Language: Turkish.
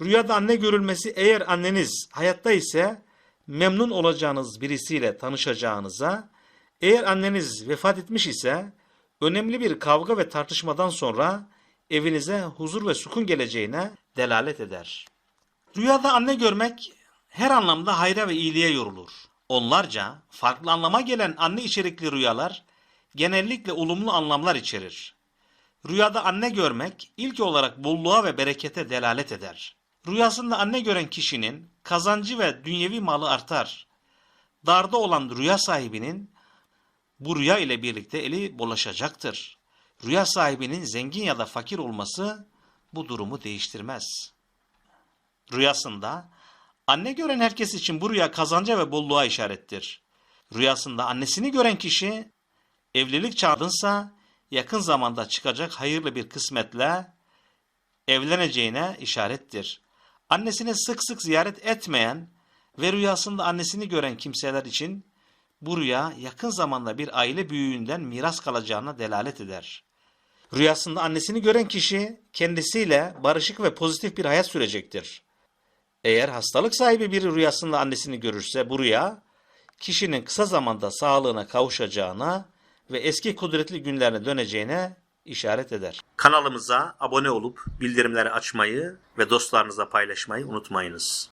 Rüyada anne görülmesi eğer anneniz hayatta ise memnun olacağınız birisiyle tanışacağınıza, eğer anneniz vefat etmiş ise önemli bir kavga ve tartışmadan sonra evinize huzur ve sukun geleceğine delalet eder. Rüyada anne görmek her anlamda hayra ve iyiliğe yorulur. Onlarca farklı anlama gelen anne içerikli rüyalar genellikle olumlu anlamlar içerir. Rüyada anne görmek ilk olarak bolluğa ve berekete delalet eder. Rüyasında anne gören kişinin kazancı ve dünyevi malı artar. Darda olan rüya sahibinin bu rüya ile birlikte eli bulaşacaktır. Rüya sahibinin zengin ya da fakir olması bu durumu değiştirmez. Rüyasında anne gören herkes için bu rüya kazanca ve bolluğa işarettir. Rüyasında annesini gören kişi evlilik çağındınsa yakın zamanda çıkacak hayırlı bir kısmetle evleneceğine işarettir. Annesini sık sık ziyaret etmeyen ve rüyasında annesini gören kimseler için bu rüya yakın zamanda bir aile büyüğünden miras kalacağına delalet eder. Rüyasında annesini gören kişi kendisiyle barışık ve pozitif bir hayat sürecektir. Eğer hastalık sahibi biri rüyasında annesini görürse bu rüya kişinin kısa zamanda sağlığına kavuşacağına ve eski kudretli günlerine döneceğine işaret eder. Kanalımıza abone olup bildirimleri açmayı ve dostlarınızla paylaşmayı unutmayınız.